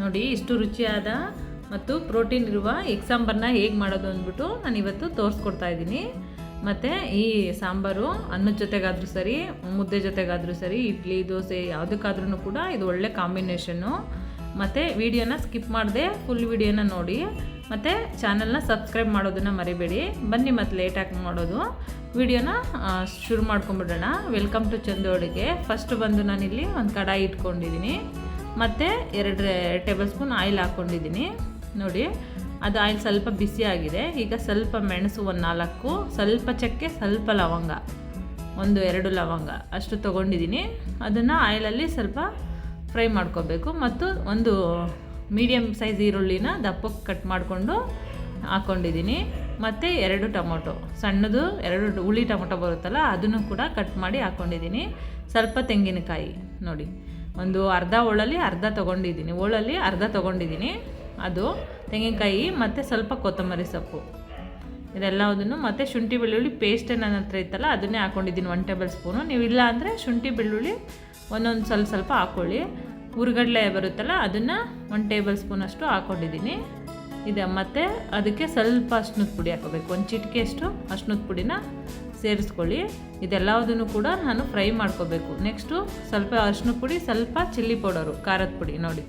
ನೋಡಿ, ಇಷ್ಟು ರುಚಿಯಾದ ಮತ್ತು ಪ್ರೋಟೀನ್ ಇರುವ ಎಗ್ ಸಾಂಬಾರನ್ನ ಹೇಗೆ ಮಾಡೋದು ಅಂದ್ಬಿಟ್ಟು ನಾನು ಇವತ್ತು ತೋರಿಸ್ಕೊಡ್ತಾ ಇದ್ದೀನಿ. ಮತ್ತು ಈ ಸಾಂಬಾರು ಅನ್ನದ ಜೊತೆಗಾದರೂ ಸರಿ, ಮುದ್ದೆ ಜೊತೆಗಾದರೂ ಸರಿ, ಇಡ್ಲಿ, ದೋಸೆ ಯಾವುದಕ್ಕಾದ್ರೂ ಕೂಡ ಇದು ಒಳ್ಳೆ ಕಾಂಬಿನೇಷನ್ನು. ಮತ್ತು ವಿಡಿಯೋನ ಸ್ಕಿಪ್ ಮಾಡದೆ ಫುಲ್ ವಿಡಿಯೋನ ನೋಡಿ. ಮತ್ತು ಚಾನಲ್ನ ಸಬ್ಸ್ಕ್ರೈಬ್ ಮಾಡೋದನ್ನು ಮರಿಬೇಡಿ. ಬನ್ನಿ ಮತ್ತು ಲೇಟಾಗಿ ಮಾಡೋದು. ವಿಡಿಯೋನ ಶುರು ಮಾಡ್ಕೊಂಬಿಡೋಣ ವೆಲ್ಕಮ್ ಟು ಚಂದು ಅಡುಗೆ ಫಸ್ಟ್ ಬಂದು ನಾನಿಲ್ಲಿ ಒಂದು ಕಡಾಯಿ ಇಟ್ಕೊಂಡಿದ್ದೀನಿ. ಮತ್ತು ಎರಡು ಟೇಬಲ್ ಸ್ಪೂನ್ ಆಯಿಲ್ ಹಾಕ್ಕೊಂಡಿದ್ದೀನಿ. ನೋಡಿ, ಅದು ಆಯಿಲ್ ಸ್ವಲ್ಪ ಬಿಸಿ ಆಗಿದೆ. ಈಗ ಸ್ವಲ್ಪ ಮೆಣಸು ಒಂದು ನಾಲ್ಕು, ಸ್ವಲ್ಪ ಚಕ್ಕೆ, ಸ್ವಲ್ಪ ಲವಂಗ, ಒಂದು ಎರಡು ಲವಂಗ ಅಷ್ಟು ತೊಗೊಂಡಿದ್ದೀನಿ. ಅದನ್ನು ಆಯಿಲಲ್ಲಿ ಸ್ವಲ್ಪ ಫ್ರೈ ಮಾಡ್ಕೋಬೇಕು. ಮತ್ತು ಒಂದು ಮೀಡಿಯಮ್ ಸೈಜ್ ಈರುಳ್ಳಿನ ದಪ್ಪಕ್ಕೆ ಕಟ್ ಮಾಡಿಕೊಂಡು ಹಾಕ್ಕೊಂಡಿದ್ದೀನಿ. ಮತ್ತು ಎರಡು ಟೊಮೊಟೊ, ಸಣ್ಣದು ಎರಡು ಹುಳಿ ಟೊಮೊಟೊ ಬರುತ್ತಲ್ಲ, ಅದನ್ನು ಕೂಡ ಕಟ್ ಮಾಡಿ ಹಾಕ್ಕೊಂಡಿದ್ದೀನಿ. ಸ್ವಲ್ಪ ತೆಂಗಿನಕಾಯಿ, ನೋಡಿ. ಒಂದು ಅರ್ಧ ಹೋಳಲ್ಲಿ ಅರ್ಧ ತೊಗೊಂಡಿದ್ದೀನಿ. ಹೋಳಲ್ಲಿ ಅರ್ಧ ತೊಗೊಂಡಿದ್ದೀನಿ. ಅದು ತೆಂಗಿನಕಾಯಿ ಮತ್ತು ಸ್ವಲ್ಪ ಕೊತ್ತಂಬರಿ ಸೊಪ್ಪು. ಇದೆಲ್ಲದನ್ನು ಮತ್ತು ಶುಂಠಿ ಬೆಳ್ಳುಳ್ಳಿ ಪೇಸ್ಟ್ ನನ್ನ ಹತ್ರ ಇತ್ತಲ್ಲ, ಅದನ್ನೇ ಹಾಕ್ಕೊಂಡಿದ್ದೀನಿ ಒನ್ ಟೇಬಲ್ ಸ್ಪೂನು ನೀವು ಇಲ್ಲ ಅಂದರೆ ಶುಂಠಿ ಬೆಳ್ಳುಳ್ಳಿ ಒಂದೊಂದು ಸ್ವಲ್ಪ ಸ್ವಲ್ಪ ಹಾಕ್ಕೊಳ್ಳಿ ಹುರ್ಗಡ್ಲೆ ಬರುತ್ತಲ್ಲ, ಅದನ್ನು ಒನ್ ಟೇಬಲ್ ಸ್ಪೂನಷ್ಟು ಹಾಕ್ಕೊಂಡಿದ್ದೀನಿ ಇದೆ, ಮತ್ತು ಅದಕ್ಕೆ ಸ್ವಲ್ಪ ಅಶ್ನದ ಪುಡಿ ಹಾಕೋಬೇಕು ಒಂದು ಚಿಟಿಕೆಯಷ್ಟು ಅಶ್ನದ ಪುಡಿನ ಸೇರಿಸ್ಕೊಳ್ಳಿ. ಇದೆಲ್ಲದನ್ನು ಕೂಡ ನಾನು ಫ್ರೈ ಮಾಡ್ಕೋಬೇಕು. ನೆಕ್ಸ್ಟು ಸ್ವಲ್ಪ ಅರಿಶಿನ ಪುಡಿ, ಸ್ವಲ್ಪ ಚಿಲ್ಲಿ ಪೌಡರು, ಖಾರದ ಪುಡಿ ನೋಡಿ.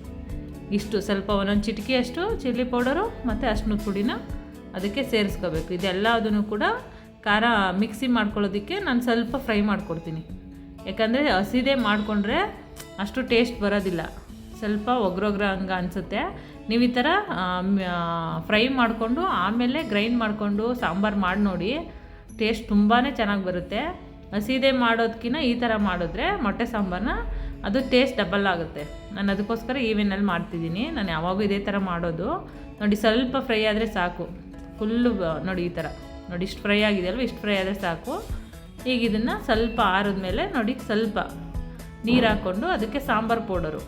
ಇಷ್ಟು ಸ್ವಲ್ಪ ಒಂದೊಂದು ಚಿಟಿಕೆಯಷ್ಟು ಚಿಲ್ಲಿ ಪೌಡರು ಮತ್ತು ಅರಿಶಿನದ ಪುಡಿನ ಅದಕ್ಕೆ ಸೇರಿಸ್ಕೋಬೇಕು. ಇದೆಲ್ಲದನ್ನು ಕೂಡ ಖಾರ ಮಿಕ್ಸಿ ಮಾಡ್ಕೊಳ್ಳೋದಕ್ಕೆ ನಾನು ಸ್ವಲ್ಪ ಫ್ರೈ ಮಾಡ್ಕೊಡ್ತೀನಿ. ಯಾಕಂದರೆ ಹಸಿದೇ ಮಾಡಿಕೊಂಡ್ರೆ ಅಷ್ಟು ಟೇಸ್ಟ್ ಬರೋದಿಲ್ಲ. ಸ್ವಲ್ಪ ಒಗ್ರೊಗ್ರ ಹಂಗೆ ಅನಿಸುತ್ತೆ. ನೀವು ಈ ಥರ ಫ್ರೈ ಮಾಡಿಕೊಂಡು ಆಮೇಲೆ ಗ್ರೈಂಡ್ ಮಾಡಿಕೊಂಡು ಸಾಂಬಾರು ಮಾಡಿ ನೋಡಿ. ಟೇಸ್ಟ್ ತುಂಬಾ ಚೆನ್ನಾಗಿ ಬರುತ್ತೆ. ಹಸಿದೇ ಮಾಡೋದಕ್ಕಿಂತ ಈ ಥರ ಮಾಡಿದ್ರೆ ಮೊಟ್ಟೆ ಸಾಂಬಾರನ್ನ ಅದು ಟೇಸ್ಟ್ ಡಬಲ್ ಆಗುತ್ತೆ. ನಾನು ಅದಕ್ಕೋಸ್ಕರ ಈವೆನಲ್ಲಿ ಮಾಡ್ತಿದ್ದೀನಿ. ನಾನು ಯಾವಾಗೂ ಇದೇ ಥರ ಮಾಡೋದು. ನೋಡಿ, ಸ್ವಲ್ಪ ಫ್ರೈ ಆದರೆ ಸಾಕು. ಫುಲ್ಲು ನೋಡಿ ಈ ಥರ ನೋಡಿ, ಇಷ್ಟು ಫ್ರೈ ಆಗಿದೆಯಲ್ವ ಇಷ್ಟು ಫ್ರೈ ಆದರೆ ಸಾಕು. ಈಗ ಇದನ್ನು ಸ್ವಲ್ಪ ಆರಿದ್ಮೇಲೆ ನೋಡಿ ಸ್ವಲ್ಪ ನೀರು ಹಾಕ್ಕೊಂಡು ಅದಕ್ಕೆ ಸಾಂಬಾರು ಪೌಡರು.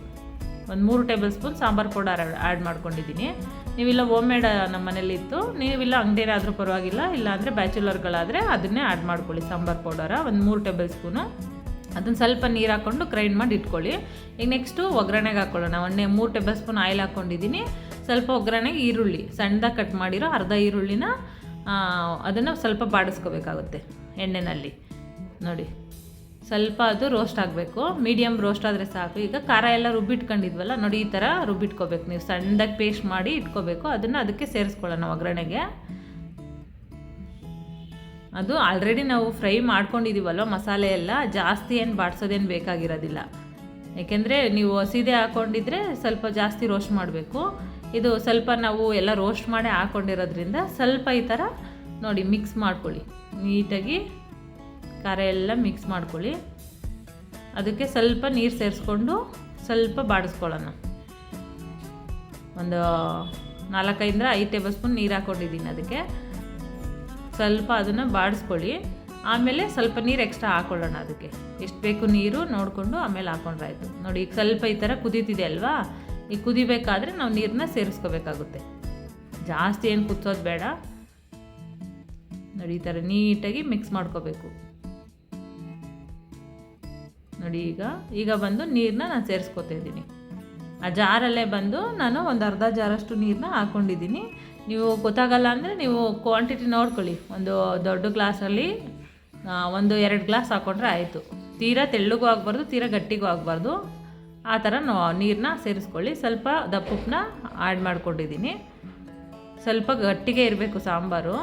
ಒಂದು ಮೂರು table spoon sambar powder add ಮಾಡ್ಕೊಂಡಿದ್ದೀನಿ. ನೀವಿಲ್ಲ ಹೋಮ್ ಮೇಡ್ ನಮ್ಮ ಮನೇಲಿ ಇತ್ತು ನೀವಿಲ್ಲ ಅಂಗಡಿನಾದರೂ ಪರವಾಗಿಲ್ಲ ಇಲ್ಲ ಅಂದರೆ ಬ್ಯಾಚುಲರ್ಗಳಾದರೆ ಅದನ್ನೇ ಆ್ಯಡ್ ಮಾಡ್ಕೊಳ್ಳಿ ಸಾಂಬಾರು ಪೌಡರ. ಒಂದು ಮೂರು ಟೇಬಲ್ ಸ್ಪೂನು. ಅದನ್ನು ಸ್ವಲ್ಪ ನೀರು ಹಾಕ್ಕೊಂಡು ಗ್ರೈಂಡ್ ಮಾಡಿ ಇಟ್ಕೊಳ್ಳಿ. ಈಗ ನೆಕ್ಸ್ಟು ಒಗ್ಗರಣೆಗೆ ಹಾಕ್ಕೊಳ್ಳೋಣ ಒಂದೇ ಮೂರು ಟೇಬಲ್ ಸ್ಪೂನ್ ಆಯಿಲ್ ಹಾಕ್ಕೊಂಡಿದ್ದೀನಿ ಸ್ವಲ್ಪ ಒಗ್ಗರಣೆಗೆ ಈರುಳ್ಳಿ ಸಣ್ಣದಾಗಿ ಕಟ್ ಮಾಡಿರೋ ಅರ್ಧ ಈರುಳ್ಳಿನ ಅದನ್ನು ಸ್ವಲ್ಪ ಬಾಡಿಸ್ಕೋಬೇಕಾಗುತ್ತೆ ಎಣ್ಣೆಯಲ್ಲಿ ನೋಡಿ. ಸ್ವಲ್ಪ ಅದು ರೋಸ್ಟ್ ಆಗಬೇಕು. ಮೀಡಿಯಮ್ ರೋಸ್ಟ್ ಆದರೆ ಸಾಕು. ಈಗ ಖಾರ ಎಲ್ಲ ರುಬ್ಬಿಟ್ಕೊಂಡಿದ್ವಲ್ಲ, ನೋಡಿ ಈ ಥರ ರುಬ್ಬಿಟ್ಕೋಬೇಕು ನೀವು. ಸಣ್ಣದಾಗಿ ಪೇಸ್ಟ್ ಮಾಡಿ ಇಟ್ಕೋಬೇಕು. ಅದನ್ನು ಅದಕ್ಕೆ ಸೇರಿಸ್ಕೊಳ್ಳೋಣ ಒಗ್ಗರಣೆಗೆ. ಅದು ಆಲ್ರೆಡಿ ನಾವು ಫ್ರೈ ಮಾಡ್ಕೊಂಡಿದ್ದೀವಲ್ವ ಮಸಾಲೆ ಎಲ್ಲ, ಜಾಸ್ತಿ ಏನು ಬಾಡಿಸೋದೇನು ಬೇಕಾಗಿರೋದಿಲ್ಲ. ಯಾಕೆಂದರೆ ನೀವು ಹಸಿದೆ ಹಾಕ್ಕೊಂಡಿದ್ರೆ ಸ್ವಲ್ಪ ಜಾಸ್ತಿ ರೋಸ್ಟ್ ಮಾಡಬೇಕು. ಇದು ಸ್ವಲ್ಪ ನಾವು ಎಲ್ಲ ರೋಸ್ಟ್ ಮಾಡಿ ಹಾಕ್ಕೊಂಡಿರೋದ್ರಿಂದ ಸ್ವಲ್ಪ ಈ ಥರ ನೋಡಿ ಮಿಕ್ಸ್ ಮಾಡ್ಕೊಳ್ಳಿ. ನೀಟಾಗಿ ಖಾರ ಎಲ್ಲ ಮಿಕ್ಸ್ ಮಾಡ್ಕೊಳ್ಳಿ. ಅದಕ್ಕೆ ಸ್ವಲ್ಪ ನೀರು ಸೇರಿಸ್ಕೊಂಡು ಸ್ವಲ್ಪ ಬಾಡಿಸ್ಕೊಳ್ಳೋಣ. ಒಂದು ನಾಲ್ಕೈದರ ಐದು ಟೇಬಲ್ ಸ್ಪೂನ್ ನೀರು ಹಾಕ್ಕೊಂಡಿದ್ದೀನಿ ಅದಕ್ಕೆ. ಸ್ವಲ್ಪ ಅದನ್ನು ಬಾಡಿಸ್ಕೊಳ್ಳಿ. ಆಮೇಲೆ ಸ್ವಲ್ಪ ನೀರು ಎಕ್ಸ್ಟ್ರಾ ಹಾಕ್ಕೊಳ್ಳೋಣ ಅದಕ್ಕೆ. ಎಷ್ಟು ಬೇಕು ನೀರು ನೋಡಿಕೊಂಡು ಆಮೇಲೆ ಹಾಕೊಂಡ್ರೆ ನೋಡಿ, ಈಗ ಸ್ವಲ್ಪ ಈ ಥರ ಕುದೀತಿದೆ ಅಲ್ವಾ? ಈಗ ಕುದಿಬೇಕಾದ್ರೆ ನಾವು ನೀರನ್ನ ಸೇರಿಸ್ಕೋಬೇಕಾಗುತ್ತೆ. ಜಾಸ್ತಿ ಏನು ಕುದಿಸೋದು ಬೇಡ. ನೋಡಿ, ಈ ಥರ ನೀಟಾಗಿ ಮಿಕ್ಸ್ ಮಾಡ್ಕೋಬೇಕು. ನೋಡಿ ಈಗ ಈಗ ಬಂದು ನೀರನ್ನ ನಾನು ಸೇರಿಸ್ಕೊತಾ ಇದ್ದೀನಿ. ಆ ಜಾರಲ್ಲೇ ಬಂದು ನಾನು ಒಂದು ಅರ್ಧ ಜಾರಷ್ಟು ನೀರನ್ನ ಹಾಕ್ಕೊಂಡಿದ್ದೀನಿ ನೀವು ಗೊತ್ತಾಗಲ್ಲ ಅಂದರೆ ನೀವು ಕ್ವಾಂಟಿಟಿ ನೋಡ್ಕೊಳ್ಳಿ. ಒಂದು ದೊಡ್ಡ ಗ್ಲಾಸಲ್ಲಿ ಒಂದು ಎರಡು ಗ್ಲಾಸ್ ಹಾಕ್ಕೊಂಡ್ರೆ ಆಯಿತು. ತೀರಾ ತೆಳ್ಳಗೂ ಆಗಬಾರ್ದು, ತೀರಾ ಗಟ್ಟಿಗೂ ಆಗಬಾರ್ದು. ಆ ಥರ ನೀರನ್ನ ಸೇರಿಸ್ಕೊಳ್ಳಿ. ಸ್ವಲ್ಪ ದಪ್ಪುಪ್ಪನ್ನ ಆ್ಯಡ್ ಮಾಡ್ಕೊಂಡಿದ್ದೀನಿ. ಸ್ವಲ್ಪ ಗಟ್ಟಿಗೆ ಇರಬೇಕು ಸಾಂಬಾರು.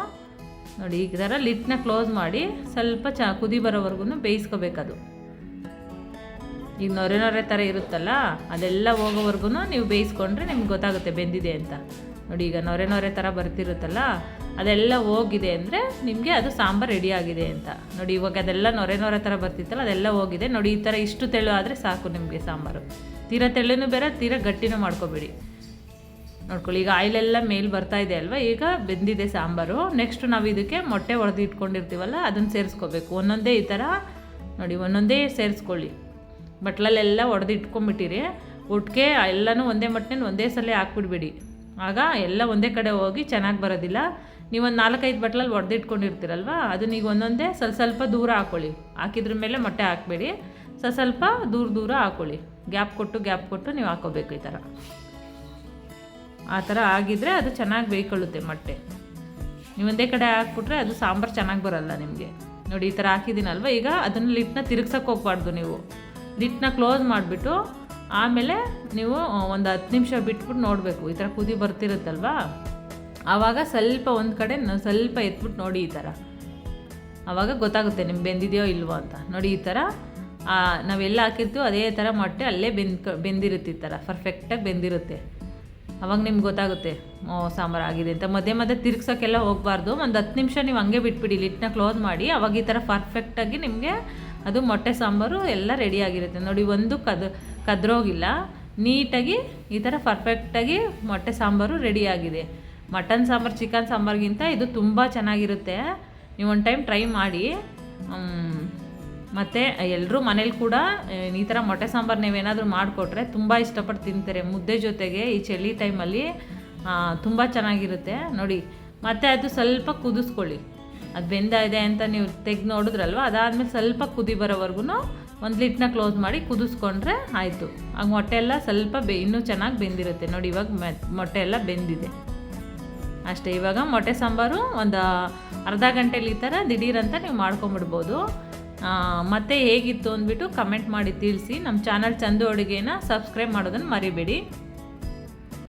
ನೋಡಿ, ಈ ಥರ ಲಿಟ್ನ ಕ್ಲೋಸ್ ಮಾಡಿ ಸ್ವಲ್ಪ ಚ, ಕುದಿ ಬರೋವರೆಗೂ ಬೇಯಿಸ್ಕೋಬೇಕದು. ಈಗ ನೊರೆ ನೊರೆ ಥರ ಇರುತ್ತಲ್ಲ, ಅದೆಲ್ಲ ಹೋಗೋವರೆಗೂ ನೀವು ಬೇಯಿಸ್ಕೊಂಡ್ರೆ ನಿಮ್ಗೆ ಗೊತ್ತಾಗುತ್ತೆ ಬೆಂದಿದೆ ಅಂತ. ನೋಡಿ, ಈಗ ನೊರೆ ನೊರೆ ಥರ ಬರ್ತಿರುತ್ತಲ್ಲ, ಅದೆಲ್ಲ ಹೋಗಿದೆ ಅಂದರೆ ನಿಮಗೆ ಅದು ಸಾಂಬಾರು ರೆಡಿ ಆಗಿದೆ ಅಂತ. ನೋಡಿ, ಇವಾಗ ಅದೆಲ್ಲ ನೊರೆ ನೊರೆ ಥರ ಬರ್ತಿತ್ತಲ್ಲ, ಅದೆಲ್ಲ ಹೋಗಿದೆ. ನೋಡಿ, ಈ ಥರ ಇಷ್ಟು ತೆಳು ಆದರೆ ಸಾಕು ನಿಮಗೆ ಸಾಂಬಾರು. ತೀರಾ ತೆಳ್ಳನೂ ಬೇರೆ, ತೀರಾ ಗಟ್ಟಿನೂ ಮಾಡ್ಕೋಬೇಡಿ. ನೋಡ್ಕೊಳ್ಳಿ, ಈಗ ಆಯಿಲೆಲ್ಲ ಮೇಲೆ ಬರ್ತಾ ಇದೆ ಅಲ್ವಾ? ಈಗ ಬೆಂದಿದೆ ಸಾಂಬಾರು. ನೆಕ್ಸ್ಟ್ ನಾವು ಇದಕ್ಕೆ ಮೊಟ್ಟೆ ಒಡೆದು ಇಟ್ಕೊಂಡಿರ್ತೀವಲ್ಲ ಅದನ್ನು ಸೇರಿಸ್ಕೋಬೇಕು. ಒಂದೊಂದೇ ಈ ಥರ ನೋಡಿ, ಒಂದೊಂದೇ ಸೇರಿಸ್ಕೊಳ್ಳಿ. ಬಟ್ಲಲ್ಲೆಲ್ಲ ಒಡೆದು ಇಟ್ಕೊಂಬಿಟ್ಟಿರಿ ಒಟ್ಟಿಗೆ ಎಲ್ಲನೂ ಒಂದೇ ಮಟ್ಟನ ಒಂದೇ ಸಲ ಹಾಕ್ಬಿಡ್ಬೇಡಿ. ಆಗ ಎಲ್ಲ ಒಂದೇ ಕಡೆ ಹೋಗಿ ಚೆನ್ನಾಗಿ ಬರೋದಿಲ್ಲ. ನೀವೊಂದು ನಾಲ್ಕೈದು ಬಟ್ಲಲ್ಲಿ ಒಡೆದಿಟ್ಕೊಂಡಿರ್ತೀರಲ್ವ? ಅದನ್ನ ಈಗ ಒಂದೊಂದೇ ಸ್ವಲ್ಪ ಸ್ವಲ್ಪ ದೂರ ಹಾಕ್ಕೊಳ್ಳಿ ಹಾಕಿದ್ರ ಮೇಲೆ ಮೊಟ್ಟೆ ಹಾಕಬೇಡಿ. ಸ್ವಲ್ಪ ಸ್ವಲ್ಪ ದೂರ ದೂರ ಹಾಕ್ಕೊಳ್ಳಿ ಗ್ಯಾಪ್ ಕೊಟ್ಟು ಗ್ಯಾಪ್ ಕೊಟ್ಟು ನೀವು ಹಾಕೋಬೇಕು ಈ ಥರ. ಆ ಥರ ಆಗಿದ್ರೆ ಅದು ಚೆನ್ನಾಗಿ ಬೇಯ್ಕೊಳ್ಳುತ್ತೆ ಮೊಟ್ಟೆ. ನೀವು ಒಂದೇ ಕಡೆ ಹಾಕ್ಬಿಟ್ರೆ ಅದು ಸಾಂಬಾರು ಚೆನ್ನಾಗಿ ಬರಲ್ಲ ನಿಮಗೆ. ನೋಡಿ ಈ ಥರ ಹಾಕಿದ್ದೀನಲ್ವ? ಈಗ ಅದನ್ನು ಲಿಟ್ನ ತಿರುಗ್ಸೋಕೆ ಹೋಗ್ಬಾರ್ದು ನೀವು. ಲಿಟ್ನ ಕ್ಲೋಸ್ ಮಾಡಿಬಿಟ್ಟು ಆಮೇಲೆ ನೀವು ಒಂದು ಹತ್ತು ನಿಮಿಷ ಬಿಟ್ಬಿಟ್ಟು ನೋಡಬೇಕು. ಈ ಥರ ಕುದಿ ಬರ್ತಿರುತ್ತಲ್ವಾ? ಆವಾಗ ಸ್ವಲ್ಪ ಒಂದು ಕಡೆ ಸ್ವಲ್ಪ ಎತ್ಬಿಟ್ಟು ನೋಡಿ ಈ ಥರ ಆವಾಗ ಗೊತ್ತಾಗುತ್ತೆ ನಿಮ್ಗೆ ಬೆಂದಿದೆಯೋ ಇಲ್ವೋ ಅಂತ. ನೋಡಿ ಈ ಥರ ನಾವೆಲ್ಲ ಹಾಕಿರ್ತೀವೋ ಅದೇ ಥರ ಮೊಟ್ಟೆ ಅಲ್ಲೇ ಬೆಂದ್ ಬೆಂದಿರುತ್ತೆ ಈ ಥರ ಪರ್ಫೆಕ್ಟಾಗಿ ಬೆಂದಿರುತ್ತೆ. ಅವಾಗ ನಿಮ್ಗೆ ಗೊತ್ತಾಗುತ್ತೆ, ಓ, ಸಾಂಬಾರು ಆಗಿದೆ ಅಂತ. ಮಧ್ಯೆ ಮಧ್ಯೆ ತಿರ್ಗ್ಸೋಕ್ಕೆಲ್ಲ ಹೋಗಬಾರ್ದು. ಒಂದು ಹತ್ತು ನಿಮಿಷ ನೀವು ಹಂಗೆ ಬಿಟ್ಬಿಡಿ, ಲಿಟ್ನ ಕ್ಲೋಸ್ ಮಾಡಿ. ಅವಾಗ ಈ ಥರ ಪರ್ಫೆಕ್ಟಾಗಿ ನಿಮಗೆ ಅದು ಮೊಟ್ಟೆ ಸಾಂಬಾರು ಎಲ್ಲ ರೆಡಿ ಆಗಿರುತ್ತೆ. ನೋಡಿ, ಒಂದು ಕದ್, ಕದ್ರೋಗಿಲ್ಲ. ನೀಟಾಗಿ ಈ ಥರ ಪರ್ಫೆಕ್ಟಾಗಿ ಮೊಟ್ಟೆ ಸಾಂಬಾರು ರೆಡಿ ಆಗಿದೆ. ಮಟನ್ ಸಾಂಬಾರು ಚಿಕನ್ ಸಾಂಬಾರ್ಗಿಂತ ಇದು ತುಂಬ ಚೆನ್ನಾಗಿರುತ್ತೆ. ನೀವು ಒಂದು ಟೈಮ್ ಟ್ರೈ ಮಾಡಿ. ಮತ್ತು ಎಲ್ಲರೂ ಮನೇಲಿ ಕೂಡ ಈ ಥರ ಮೊಟ್ಟೆ ಸಾಂಬಾರು ನೀವೇನಾದರೂ ಮಾಡಿಕೊಟ್ರೆ ತುಂಬ ಇಷ್ಟಪಟ್ಟು ತಿಂತಾರೆ. ಮುದ್ದೆ ಜೊತೆಗೆ ಈ ಚಳಿ ಟೈಮಲ್ಲಿ ತುಂಬ ಚೆನ್ನಾಗಿರುತ್ತೆ. ನೋಡಿ, ಮತ್ತು ಅದು ಸ್ವಲ್ಪ ಕುದಿಸ್ಕೊಳ್ಳಿ. ಅದು ಬೆಂದ ಇದೆ ಅಂತ ನೀವು ತೆಗೆದು ನೋಡಿದ್ರಲ್ವ? ಅದಾದಮೇಲೆ ಸ್ವಲ್ಪ ಕುದಿ ಬರೋವರೆಗೂ ಒಂದು ಲಿಟ್ನ ಕ್ಲೋಸ್ ಮಾಡಿ ಕುದಿಸ್ಕೊಂಡ್ರೆ ಆಯಿತು. ಆಗ ಮೊಟ್ಟೆ ಎಲ್ಲ ಸ್ವಲ್ಪ ಬೆ, ಇನ್ನೂ ಚೆನ್ನಾಗಿ ಬೆಂದಿರುತ್ತೆ. ನೋಡಿ ಇವಾಗ ಮೊಟ್ಟೆ ಎಲ್ಲ ಬೆಂದಿದೆ. ಅಷ್ಟೇ, ಇವಾಗ ಮೊಟ್ಟೆ ಸಾಂಬಾರು ಒಂದು ಅರ್ಧ ಗಂಟೆಲಿ ಈ ಥರ ದಿಢೀರಂತ ನೀವು ಮಾಡ್ಕೊಂಬಿಡ್ಬೋದು. ಮತ್ತೆ ಹೇಗಿತ್ತು ಅಂದ್ಬಿಟ್ಟು ಕಮೆಂಟ್ ಮಾಡಿ ತಿಳಿಸಿ. ನಮ್ಮ ಚಾನಲ್ ಚಂದು ಅಡುಗೆನ ಸಬ್ಸ್ಕ್ರೈಬ್ ಮಾಡೋದನ್ನು ಮರಿಬೇಡಿ.